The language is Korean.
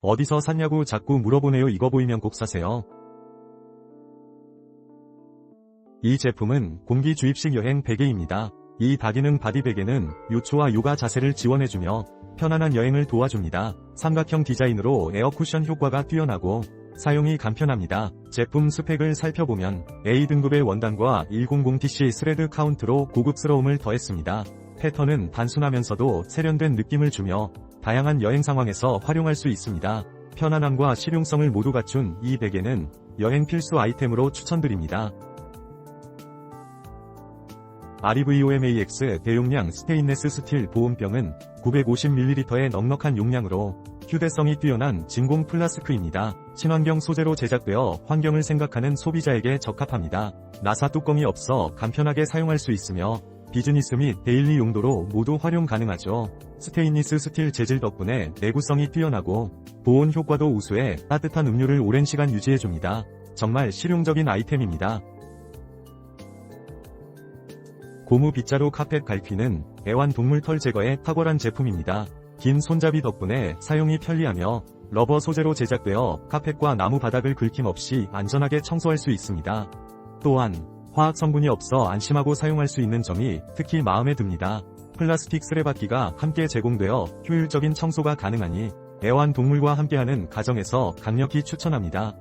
어디서 샀냐고 자꾸 물어보네요. 이거 보이면 꼭 사세요. 이 제품은 공기 주입식 여행 베개입니다. 이 다기능 바디 베개는 요초와 요가 자세를 지원해주며 편안한 여행을 도와줍니다. 삼각형 디자인으로 에어 쿠션 효과가 뛰어나고 사용이 간편합니다. 제품 스펙을 살펴보면 A등급의 원단과 100TC 스레드 카운트로 고급스러움을 더했습니다. 패턴은 단순하면서도 세련된 느낌을 주며 다양한 여행 상황에서 활용할 수 있습니다. 편안함과 실용성을 모두 갖춘 이 베개는 여행 필수 아이템으로 추천드립니다. REVOMAX 대용량 스테인레스 스틸 보온병은 950ml의 넉넉한 용량으로 휴대성이 뛰어난 진공 플라스크입니다. 친환경 소재로 제작되어 환경을 생각하는 소비자에게 적합합니다. 나사 뚜껑이 없어 간편하게 사용할 수 있으며 비즈니스 및 데일리 용도로 모두 활용 가능하죠. 스테인리스 스틸 재질 덕분에 내구성이 뛰어나고 보온 효과도 우수해 따뜻한 음료를 오랜 시간 유지해줍니다. 정말 실용적인 아이템입니다. 고무 빗자루 카펫 갈퀴는 애완동물 털 제거에 탁월한 제품입니다. 긴 손잡이 덕분에 사용이 편리하며 러버 소재로 제작되어 카펫과 나무 바닥을 긁힘 없이 안전하게 청소할 수 있습니다. 또한 화학 성분이 없어 안심하고 사용할 수 있는 점이 특히 마음에 듭니다. 플라스틱 쓰레받기가 함께 제공되어 효율적인 청소가 가능하니 애완동물과 함께하는 가정에서 강력히 추천합니다.